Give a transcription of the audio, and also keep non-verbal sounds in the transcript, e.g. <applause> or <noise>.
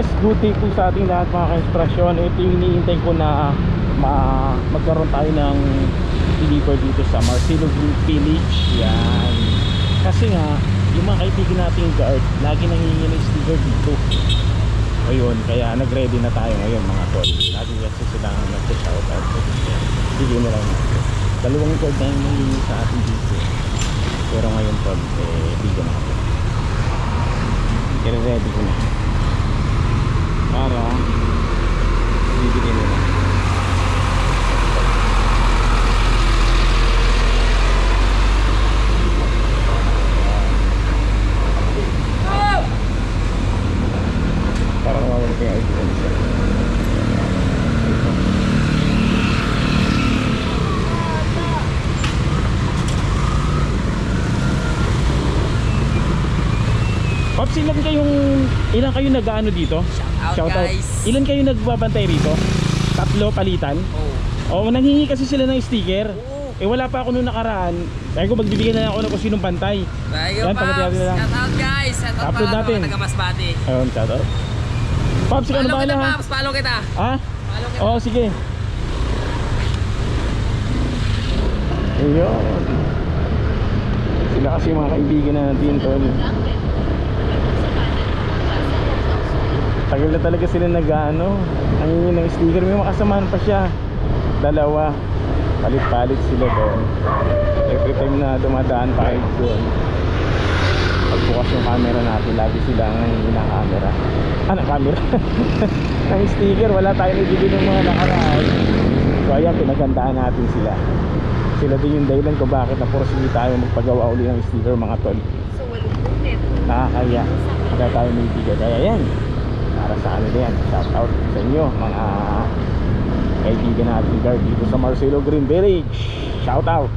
guys, good po sa ating lahat mga ka-inspirasyon. Ito yung iniintay ko na ma magkaroon tayo ng deliver dito sa Marcelo Green Village. Yan. Kasi nga, yung mga kaibigan nating guard Lagi nangingi ng sticker dito. Ayun, kaya nag-ready na tayo ngayon mga tol. Lagi kasi sila nag-shoutout. Bigyan na lang Dalawang guard na yung nangingi sa atin dito. Pero ngayon tol, eh, bigyan natin Kaya ready ko na ID ko nila. Pops, ilan kayong, ilan kayo nag-ano dito? Shout out, guys. Ilan kayo nagbabantay rito? Tatlo palitan? Oh. Oo, nanghingi kasi sila ng sticker. Oo. Eh wala pa ako nung nakaraan. Kaya ko magbibigyan na lang ako ng kung sinong bantay. Thank you, Yan, Pops. Shout out, guys. Shout out Upload natin. mga taga-Masbate. Ayun, shout out. Pops, ikaw na Follow bahala kita, ha? Pops. Follow kita. Ha? Follow kita. Oo, sige. Ayun. Sila kasi yung mga kaibigan na natin, tol. Tagal na talaga sila nag-ano. Nangingin ng sticker. May makasamahan pa siya. Dalawa. Palit-palit sila doon. Every time na dumadaan pa kayo doon. Pagbukas yung camera natin, lagi sila ang nangingin ng camera. Ah, ng camera? <laughs> ng sticker. Wala tayong ibigay ng mga nakaraan. So ayan, pinagandaan natin sila. Sila din yung dahilan kung bakit napursige tayo magpagawa uli ng sticker mga tol. So, walang punit. Nakakaya. Kaya tayo may bigay. Kaya yan. Para sa ano yan. Shout out sa inyo mga kaibigan natin guard dito sa Marcelo Green Village. Shout out.